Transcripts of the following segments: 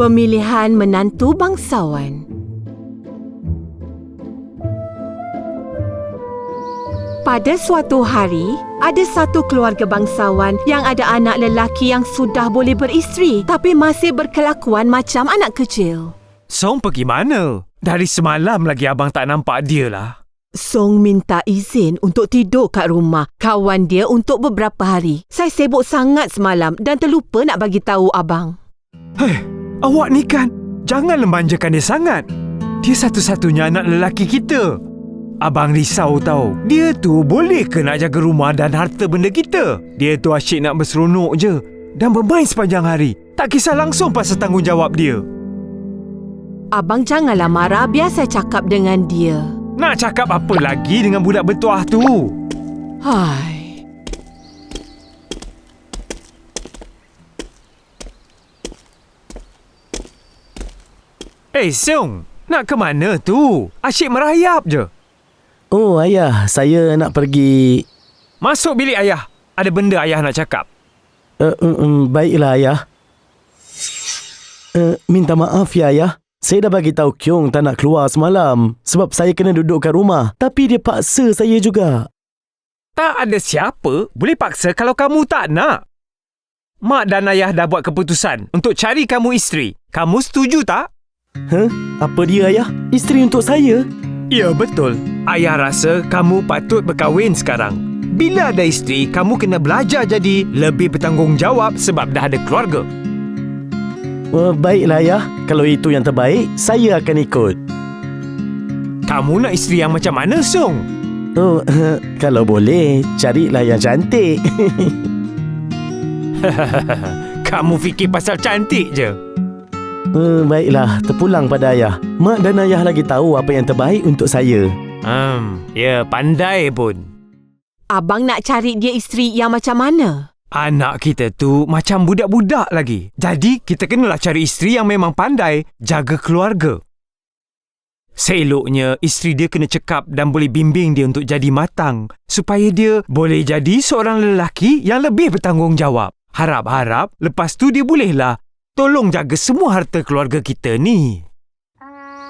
Pemilihan menantu bangsawan. Pada suatu hari, ada satu keluarga bangsawan yang ada anak lelaki yang sudah boleh beristeri tapi masih berkelakuan macam anak kecil. Song pergi mana? Dari semalam lagi abang tak nampak dia lah. Song minta izin untuk tidur kat rumah kawan dia untuk beberapa hari. Saya sibuk sangat semalam dan terlupa nak bagi tahu abang. Hei, awak ni kan, jangan memanjakan dia sangat. Dia satu-satunya anak lelaki kita. Abang risau tau. Dia tu boleh ke nak jaga rumah dan harta benda kita? Dia tu asyik nak berseronok je. Dan bermain sepanjang hari. Tak kisah langsung pasal tanggungjawab dia. Abang janganlah marah biar saya cakap dengan dia. Nak cakap apa lagi dengan budak bertuah tu? Hai. Eh, hey, Seong. Nak ke mana tu? Asyik merayap je. Oh ayah, saya nak pergi... Masuk bilik ayah. Ada benda ayah nak cakap. Uh, um, um, baiklah ayah. Uh, minta maaf ya ayah. Saya dah bagi tahu Kyong tak nak keluar semalam sebab saya kena duduk kat rumah. Tapi dia paksa saya juga. Tak ada siapa boleh paksa kalau kamu tak nak. Mak dan ayah dah buat keputusan untuk cari kamu isteri. Kamu setuju tak? Huh? Apa dia ayah? Isteri untuk saya? Ya, betul. Ayah rasa kamu patut berkahwin sekarang. Bila ada isteri, kamu kena belajar jadi lebih bertanggungjawab sebab dah ada keluarga. Uh, baiklah ayah. Kalau itu yang terbaik, saya akan ikut. Kamu nak isteri yang macam mana, Song? Oh, uh, kalau boleh, carilah yang cantik. kamu fikir pasal cantik je. Uh, baiklah, terpulang pada ayah. Mak dan ayah lagi tahu apa yang terbaik untuk saya. Hmm, ya pandai pun. Abang nak cari dia isteri yang macam mana? Anak kita tu macam budak-budak lagi. Jadi, kita kenalah cari isteri yang memang pandai jaga keluarga. Seeloknya, isteri dia kena cekap dan boleh bimbing dia untuk jadi matang supaya dia boleh jadi seorang lelaki yang lebih bertanggungjawab. Harap-harap lepas tu dia bolehlah tolong jaga semua harta keluarga kita ni.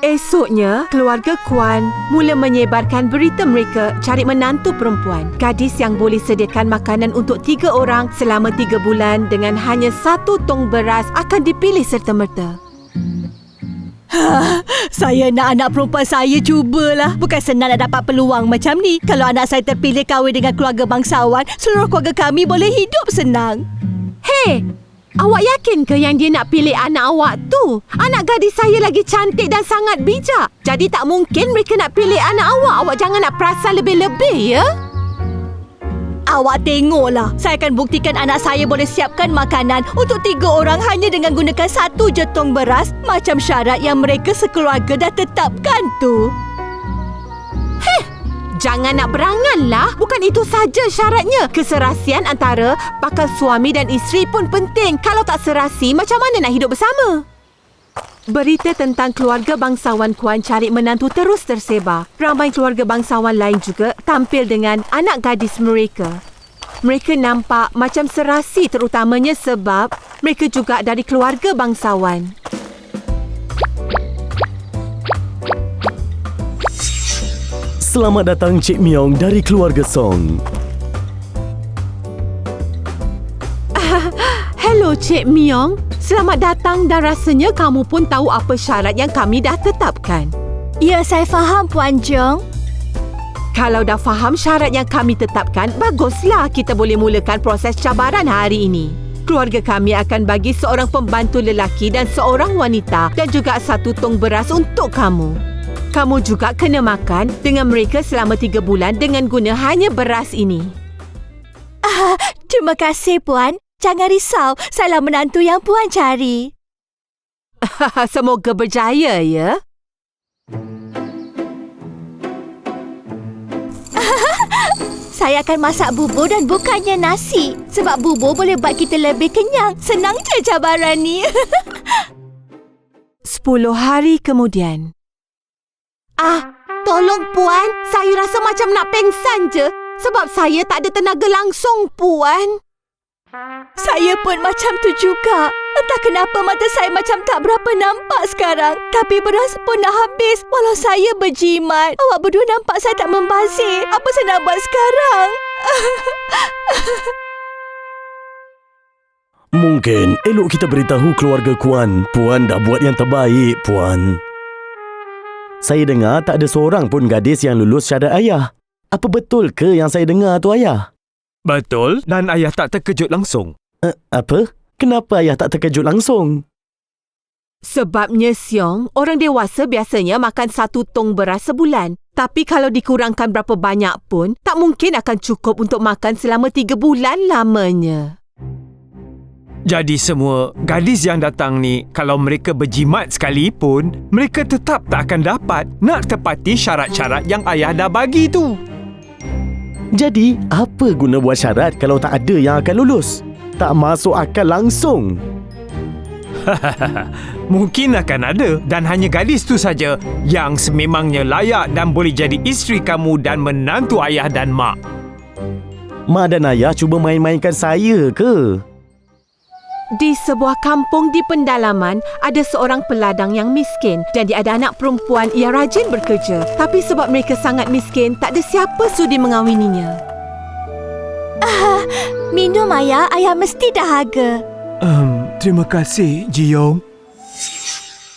Esoknya, keluarga Kwan mula menyebarkan berita mereka cari menantu perempuan. Gadis yang boleh sediakan makanan untuk tiga orang selama tiga bulan dengan hanya satu tong beras akan dipilih serta-merta. Ha, saya nak anak perempuan saya cubalah. Bukan senang nak dapat peluang macam ni. Kalau anak saya terpilih kahwin dengan keluarga bangsawan, seluruh keluarga kami boleh hidup senang. Hei, Awak yakin ke yang dia nak pilih anak awak tu? Anak gadis saya lagi cantik dan sangat bijak. Jadi tak mungkin mereka nak pilih anak awak. Awak jangan nak perasan lebih-lebih, ya? Awak tengoklah. Saya akan buktikan anak saya boleh siapkan makanan untuk tiga orang hanya dengan gunakan satu jetong beras macam syarat yang mereka sekeluarga dah tetapkan tu. Heh, Jangan nak beranganlah. Bukan itu saja syaratnya. Keserasian antara bakal suami dan isteri pun penting. Kalau tak serasi, macam mana nak hidup bersama? Berita tentang keluarga bangsawan Kuan cari menantu terus tersebar. Ramai keluarga bangsawan lain juga tampil dengan anak gadis mereka. Mereka nampak macam serasi terutamanya sebab mereka juga dari keluarga bangsawan. Selamat datang Cik Miong dari keluarga Song. Hello Cik Miong. Selamat datang dan rasanya kamu pun tahu apa syarat yang kami dah tetapkan. Ya, saya faham Puan Jong. Kalau dah faham syarat yang kami tetapkan, baguslah kita boleh mulakan proses cabaran hari ini. Keluarga kami akan bagi seorang pembantu lelaki dan seorang wanita dan juga satu tong beras untuk kamu. Kamu juga kena makan dengan mereka selama tiga bulan dengan guna hanya beras ini. Ah, terima kasih, Puan. Jangan risau, salah menantu yang Puan cari. Semoga berjaya, ya. Saya akan masak bubur dan bukannya nasi. Sebab bubur boleh buat kita lebih kenyang. Senang je cabaran ni. Sepuluh hari kemudian. Ah, tolong puan. Saya rasa macam nak pengsan je. Sebab saya tak ada tenaga langsung, puan. Saya pun macam tu juga. Entah kenapa mata saya macam tak berapa nampak sekarang. Tapi beras pun dah habis walau saya berjimat. Awak berdua nampak saya tak membazir. Apa saya nak buat sekarang? Mungkin elok kita beritahu keluarga Kuan. Puan dah buat yang terbaik, Puan. Saya dengar tak ada seorang pun gadis yang lulus syahadat ayah. Apa betul ke yang saya dengar tu ayah? Betul dan ayah tak terkejut langsung. Uh, apa? Kenapa ayah tak terkejut langsung? Sebabnya Siong, orang dewasa biasanya makan satu tong beras sebulan. Tapi kalau dikurangkan berapa banyak pun, tak mungkin akan cukup untuk makan selama tiga bulan lamanya. Jadi semua gadis yang datang ni kalau mereka berjimat sekalipun, mereka tetap tak akan dapat nak tepati syarat-syarat yang ayah dah bagi tu. Jadi, apa guna buat syarat kalau tak ada yang akan lulus? Tak masuk akal langsung. Mungkin akan ada dan hanya gadis tu saja yang sememangnya layak dan boleh jadi isteri kamu dan menantu ayah dan mak. Mak dan ayah cuba main-mainkan saya ke? Di sebuah kampung di pendalaman, ada seorang peladang yang miskin dan dia ada anak perempuan yang rajin bekerja. Tapi sebab mereka sangat miskin, tak ada siapa sudi mengawininya. Minum ayah, ayah mesti dahaga. Um, terima kasih, Jiyong.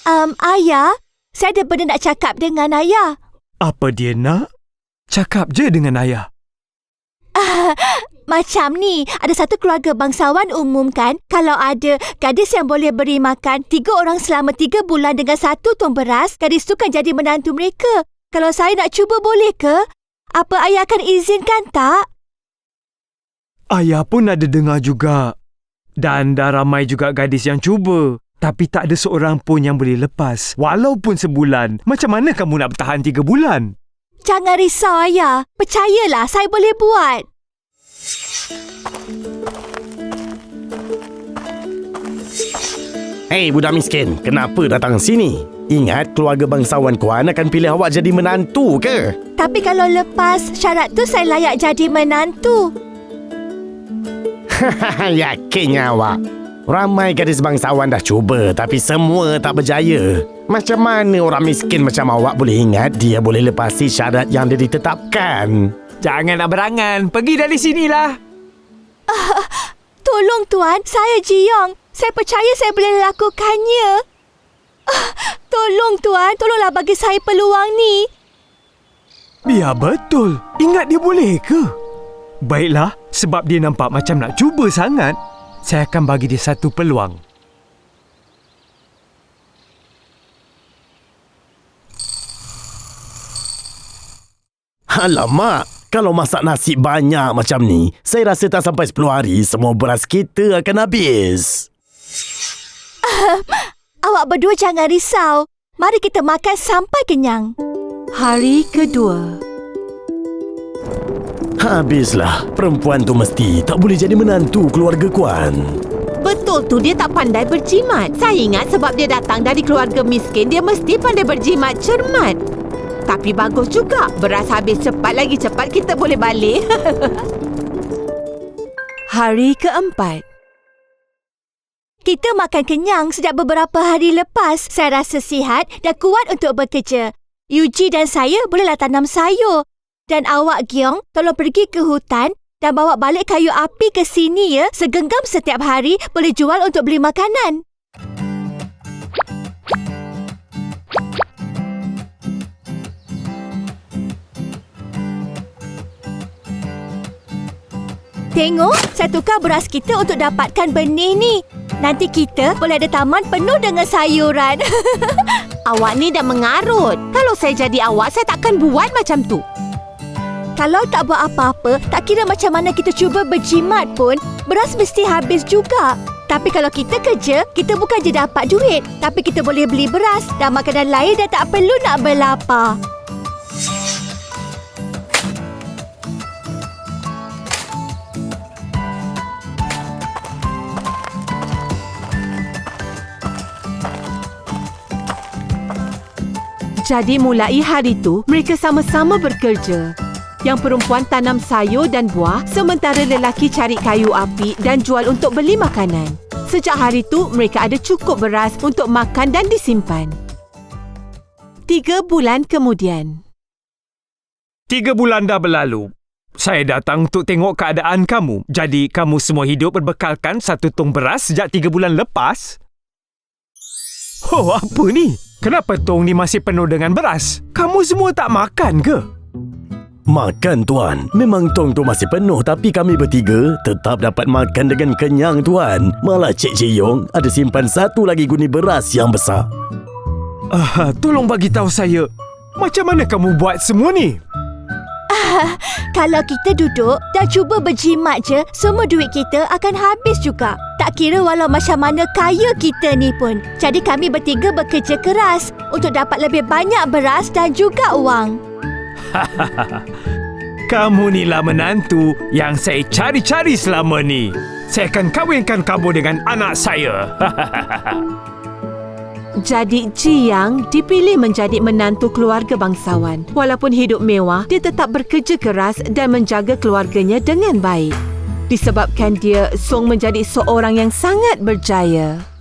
Um, ayah, saya ada benda nak cakap dengan ayah. Apa dia nak? Cakap je dengan ayah. Macam ni, ada satu keluarga bangsawan umumkan kalau ada gadis yang boleh beri makan tiga orang selama tiga bulan dengan satu tong beras, gadis tu kan jadi menantu mereka. Kalau saya nak cuba boleh ke? Apa ayah akan izinkan tak? Ayah pun ada dengar juga. Dan dah ramai juga gadis yang cuba. Tapi tak ada seorang pun yang boleh lepas. Walaupun sebulan. Macam mana kamu nak bertahan tiga bulan? Jangan risau ayah. Percayalah saya boleh buat. Hei budak miskin, kenapa datang sini? Ingat keluarga bangsawan Kuan akan pilih awak jadi menantu ke? Tapi kalau lepas syarat tu saya layak jadi menantu. Yakinnya awak. Ramai gadis bangsawan dah cuba tapi semua tak berjaya. Macam mana orang miskin macam awak boleh ingat dia boleh lepasi syarat yang dia ditetapkan? Jangan nak berangan. Pergi dari sinilah. Tolong tuan, saya Jiyong. Saya percaya saya boleh lakukannya. Ah, Tolong tuan, tolonglah bagi saya peluang ni. Biar betul. Ingat dia boleh ke? Baiklah, sebab dia nampak macam nak cuba sangat. Saya akan bagi dia satu peluang. Alamak, kalau masak nasi banyak macam ni, saya rasa tak sampai 10 hari semua beras kita akan habis. Awak berdua jangan risau. Mari kita makan sampai kenyang. Hari kedua. Habislah, perempuan tu mesti tak boleh jadi menantu keluarga Kuan. Betul tu dia tak pandai berjimat. Saya ingat sebab dia datang dari keluarga miskin, dia mesti pandai berjimat cermat. Tapi bagus juga. Beras habis cepat lagi cepat kita boleh balik. Hari keempat. Kita makan kenyang sejak beberapa hari lepas. Saya rasa sihat dan kuat untuk bekerja. Yuji dan saya bolehlah tanam sayur. Dan awak, Giong, tolong pergi ke hutan dan bawa balik kayu api ke sini ya. Segenggam setiap hari boleh jual untuk beli makanan. Tengok, saya tukar beras kita untuk dapatkan benih ni. Nanti kita boleh ada taman penuh dengan sayuran. Awak ni dah mengarut. Kalau saya jadi awak, saya takkan buat macam tu. Kalau tak buat apa-apa, tak kira macam mana kita cuba berjimat pun, beras mesti habis juga. Tapi kalau kita kerja, kita bukan je dapat duit, tapi kita boleh beli beras dan makanan lain dan tak perlu nak berlapar. Jadi mulai hari tu, mereka sama-sama bekerja. Yang perempuan tanam sayur dan buah sementara lelaki cari kayu api dan jual untuk beli makanan. Sejak hari itu, mereka ada cukup beras untuk makan dan disimpan. Tiga bulan kemudian. Tiga bulan dah berlalu. Saya datang untuk tengok keadaan kamu. Jadi, kamu semua hidup berbekalkan satu tong beras sejak tiga bulan lepas? Oh, apa ni? Kenapa tong ni masih penuh dengan beras? Kamu semua tak makan ke? Makan tuan. Memang tong tu masih penuh tapi kami bertiga tetap dapat makan dengan kenyang tuan. Malah Cik Ciyong ada simpan satu lagi guni beras yang besar. Ah, tolong bagi tahu saya. Macam mana kamu buat semua ni? Kalau kita duduk dan cuba berjimat je, semua duit kita akan habis juga. Tak kira walau macam mana kaya kita ni pun. Jadi kami bertiga bekerja keras untuk dapat lebih banyak beras dan juga wang. Kamu ni lah menantu yang saya cari-cari selama ni. Saya akan kawinkan kamu dengan anak saya. Jadi Ji Yang dipilih menjadi menantu keluarga bangsawan. Walaupun hidup mewah, dia tetap bekerja keras dan menjaga keluarganya dengan baik. Disebabkan dia, Song menjadi seorang yang sangat berjaya.